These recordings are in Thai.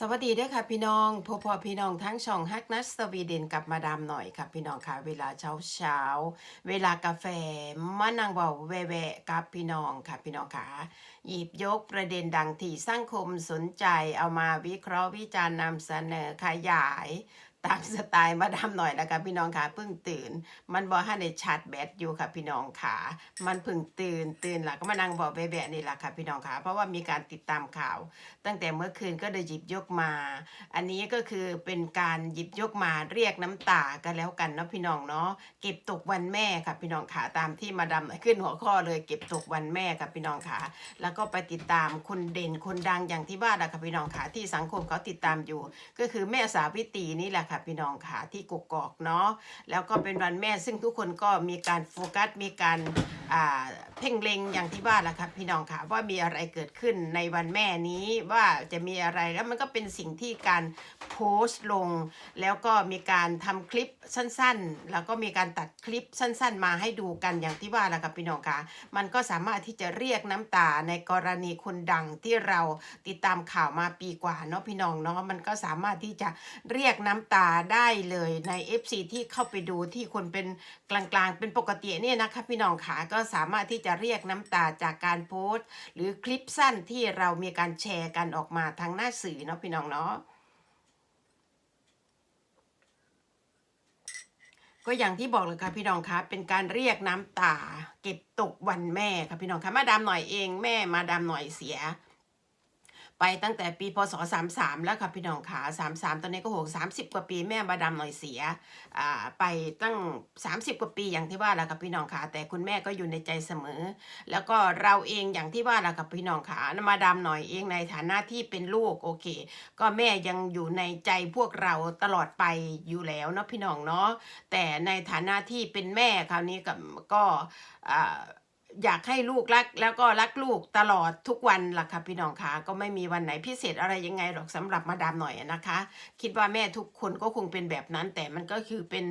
สวัสดีด้วยค่ะพี่น้องพอพอพี่น้องทั้งช่องฮักนัสสวีเดนกับมาดามหน่อยค่ะพี่น้องค่ะเวลาเช้าเช้าๆเวลากาแฟมานั่งเบาแวะกับพี่น้องค่ะพี่น้องค่ะหยิบยกประเด็นดังที่สังคมสนใจเอามาวิเคราะห์วิจารณ์นำเสนอขยาย ตามสไตล์มาดามหน่อยแล้วค่ะพี่น้องค่ะเพิ่งตื่น มันบอกให้ในชาร์จแบตอยู่ค่ะพี่น้องค่ะ มันเพิ่งตื่นตื่นหลัก็มานั่งบอกแบะนี่แหละค่ะพี่น้องค่ะ เพราะว่ามีการติดตามข่าว ตั้งแต่เมื่อคืนก็ได้หยิบยกมา อันนี้ก็คือเป็นการหยิบยกมาเรียกน้ำตากันแล้วกันเนาะพี่น้องเนาะเก็บตกวันแม่ค่ะพี่น้องค่ะตามที่มาดามขึ้นหัวข้อเลยเก็บตกวันแม่ค่ะพี่น้องค่ะแล้วก็ไปติดตามคนเด่นคนดังอย่างที่ว่าแหละค่ะพี่น้องค่ะที่สังคมเขาติดตามอยู่ ก็คือแม่สาวิตีนี่แหละค่ะพี่น้องค่ะที่กกอกเนาะแล้วก็เป็นวันแม่ซึ่งทุกคนก็มีการโฟกัสมีการ เพ่งเล็งอย่างที่ว่าแหละค่ะพี่น้องค่ะว่ามีอะไรเกิดขึ้นในวันแม่นี้ว่าจะมีอะไรแล้วมันก็เป็นสิ่งที่การโพสต์ลง แล้วก็มีการทำคลิปสั้นๆ แล้วก็มีการตัดคลิปสั้น ๆ มาให้ดูกันอย่างที่ว่าแหละค่ะพี่น้องค่ะมันก็สามารถที่จะเรียกน้ำตาในกรณีคนดังที่เราติดตามข่าวมาปีกว่าเนาะพี่น้องเนาะมันก็สามารถที่จะเรียกน้ำตาได้เลยใน FC ที่เข้าไปดูที่คนเป็นกลางๆ เป็นปกติเนี่ยนะคะพี่น้องขาก็็สามารถที่จะเรียกน้ำตาจากการโพสต์ หรือคลิปสั้นที่เรามีการแชร์กันออกมาทางหน้าสื่อเนาะพี่น้องเนาะก็อย่างที่บอกเลยค่ะพี่น้องคะเป็นการเรียกน้ำตา เก็บตกวันแม่ค่ะพี่น้องคะมาดามหน่อยเองแม่มาดามหน่อยเสีย ไปตั้งแต่ปีพศ33 แล้วค่ะพี่น้องขา33 ตอนนี้ก็โห30 กว่าปีแม่มาดาหน่อยเสียอ่าไปตั้ง 30 กว่าปีอย่างที่ว่าแหละค่ะพี่น้องขาแต่คุณแม่ก็อยู่ในใจเสมอ แล้วก็เราเองอย่างที่ว่าแหละค่ะพี่น้องขามาดาหน่อยเองในฐานะที่เป็นลูกโอเค ก็แม่ยังอยู่ในใจพวกเราตลอดไปอยู่แล้วเนาะพี่น้องเนาะแต่ในฐานะที่เป็นแม่คราวนี้กับก็อ่า อยากให้ลูกรัก แล้วก็รักลูกตลอดทุกวันล่ะค่ะพี่น้องคะก็ไม่มีวันไหนพิเศษอะไรยังไงหรอกสำหรับมาดามหน่อยนะคะ คิดว่าแม่ทุกคนก็คงเป็นแบบนั้น แต่มันก็คือเป็น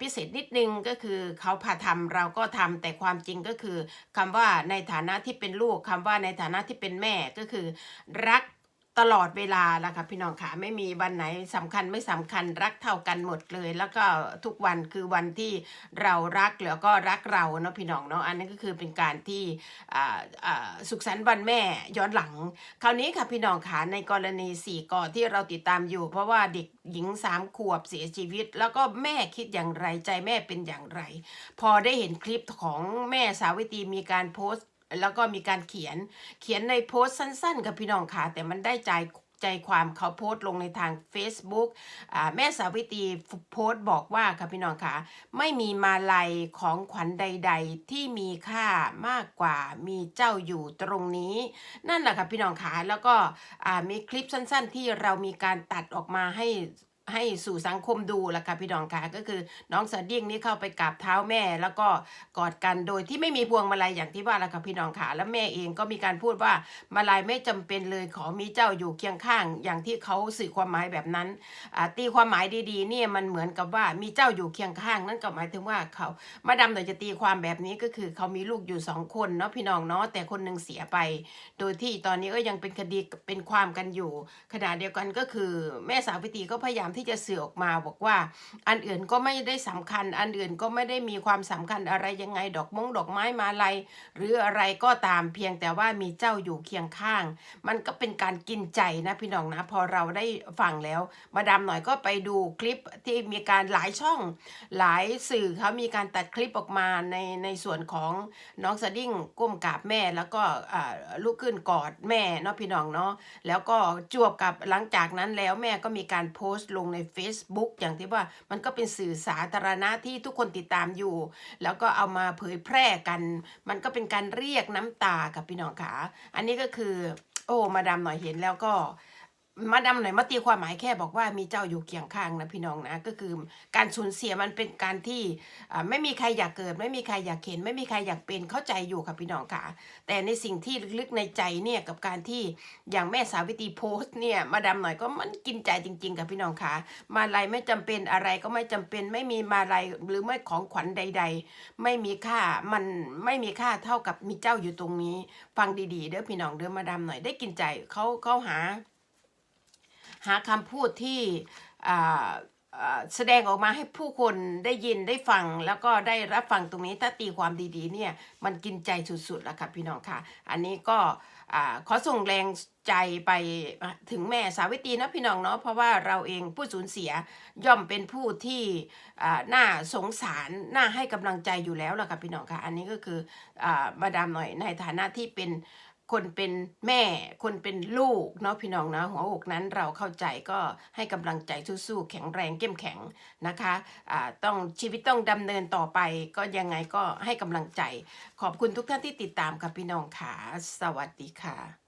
พิเศษนิดนึงก็คือเขาพาทำเราก็ทำแต่ความจริงก็คือคำว่าในฐานะที่เป็นลูกคำว่าในฐานะที่เป็นแม่ก็คือ รัก ตลอดเวลาละค่ะพี่น้องค่ะไม่มีวันไหนสำคัญไม่สำคัญรักเท่ากันหมดเลย แล้วก็ทุกวันคือวันที่เรารักแล้วก็รักเราเนาะพี่น้องเนาะอันนั้นก็คือเป็นการที่อ่าอ่าสุขสันต์วันแม่ย้อนหลัง คราวนี้ค่ะพี่น้องค่ะในกรณีสี่กอที่เราติดตามอยู่ เพราะว่าเด็กหญิงสามขวบเสียชีวิต แล้วก็แม่คิดอย่างไรใจแม่เป็นอย่างไร พอได้เห็นคลิปของแม่สาวิตรีมีการโพสต์ แล้วก็มีการเขียนเขียนในโพสต์สั้นๆ กับพี่น้องค่ะ แต่มันได้ใจใจความเขาโพสต์ลงในทาง Facebook อ่าแม่สาวิตรีโพสต์บอกว่าค่ะพี่น้องค่ะ ไม่มีมาลัยของขวัญใด ๆ ที่มีค่ามากกว่ามีเจ้าอยู่ตรงนี้ นั่นแหละค่ะพี่น้องค่ะ แล้วก็อ่ามีคลิปสั้น ๆ ที่เรามีการตัดออกมาให้ ให้สู่สังคมดูละค่ะพี่น้องค่ะก็คือน้องสดิ้งนี่เข้าไปกราบเท้าแม่ แล้วก็กอดกันโดยที่ไม่มีพวงมาลัยอย่างที่ว่าละค่ะพี่น้องค่ะแล้วแม่เองก็มีการพูดว่ามาลัยไม่จำเป็นเลยขอมีเจ้าอยู่เคียงข้าง อย่างที่เขาสื่อความหมายแบบนั้นตีความหมายดีๆเนี่ยมันเหมือนกับว่ามีเจ้าอยู่เคียงข้างนั่นก็หมายถึงว่าเขามาดาหน่อยจะตีความแบบนี้ก็คือเขามีลูกอยู่สองคนเนาะพี่น้องเนาะแต่คนหนึ่งเสียไป โดยที่ตอนนี้ก็ยังเป็นคดีเป็นความกันอยู่ขณะเดียวกันก็คือแม่สาวพิตีก็พยายามที่จะสื่อออกมาบอกว่า อันอื่นก็ไม่ได้สำคัญ อันอื่นก็ไม่ได้มีความสำคัญอะไรยังไงดอกมงดอกไม้มาลัยหรืออะไรก็ตามเพียงแต่ว่ามีเจ้าอยู่เคียงข้าง มันก็เป็นการกินใจนะพี่น้องนะพอเราได้ฟังแล้ว มาดามหน่อยก็ไปดูคลิปที่มีการหลายช่อง หลายสื่อเขามีการตัดคลิปออกมาในในส่วนของน้องสดิ้งก้มกราบแม่แล้วก็ลุกขึ้นกอดแม่เนาะพี่น้องเนาะแล้วก็จวบกับหลังจากนั้นแล้วแม่ก็มีการโพสต์ลงใน Facebook อย่างที่ว่ามันก็เป็นสื่อสาธารณะที่ทุกคนติดตามอยู่ แล้วก็เอามาเผยแพร่กัน มันก็เป็นการเรียกน้ำตากับพี่น้องขาอันนี้ก็คือ โอ้มาดามหน่อยเห็นแล้วก็ มาดาหน่อยมาตีความหมายแค่บอกว่ามีเจ้าอยู่เคียงข้างนะพี่น้องนะก็คือการสูญเสียมันเป็นการที่ไม่มีใครอยากเกิด ไม่มีใครอยากเห็น ไม่มีใครอยากเป็นเข้าใจอยู่ค่ะพี่น้องค่ะ แต่ในสิ่งที่ลึกๆในใจเนี่ยกับการที่อย่างแม่สาวิตีโพสต์เนี่ยมาดาหน่อยก็มันกินใจจริงๆกับพี่น้องค่ะ มาลัยไม่จำเป็นอะไรก็ไม่จำเป็น ไม่มีมาลัยหรือไม่ของขวัญใด ๆ ไม่มีค่ามันไม่มีค่าเท่ากับมีเจ้าอยู่ตรงนี้ ฟังดีๆเด้อพี่น้องเด้อมาดาหน่อยได้กินใจเขาเขาหา หาคำพูดที่แสดงออกมาให้ผู้คนได้ยินได้ฟังแล้วก็ได้รับฟังตรงนี้ถ้าตีความดีๆเนี่ยมันกินใจสุดๆแล้วค่ะพี่น้องค่ะ อันนี้ก็ขอส่งแรงใจไปถึงแม่สาวิตรีนะพี่น้องเนาะเพราะว่าเราเองผู้สูญเสียย่อมเป็นผู้ที่น่าสงสารน่าให้กำลังใจอยู่แล้วล่ะค่ะพี่น้องค่ะ อันนี้ก็คืออมาดามหน่อยในฐานะที่เป็น คนเป็นแม่ คนเป็นลูกเนาะพี่น้องนะหัวอกนั้นเราเข้าใจก็ให้กำลังใจสู้ๆแข็งแรงเข้มแข็งนะคะะต้องชีวิตต้องดำเนินต่อไปก็ยังไงก็ให้กำลังใจ ขอบคุณทุกท่านที่ติดตามค่ะพี่น้องค่ะสวัสดีค่ะ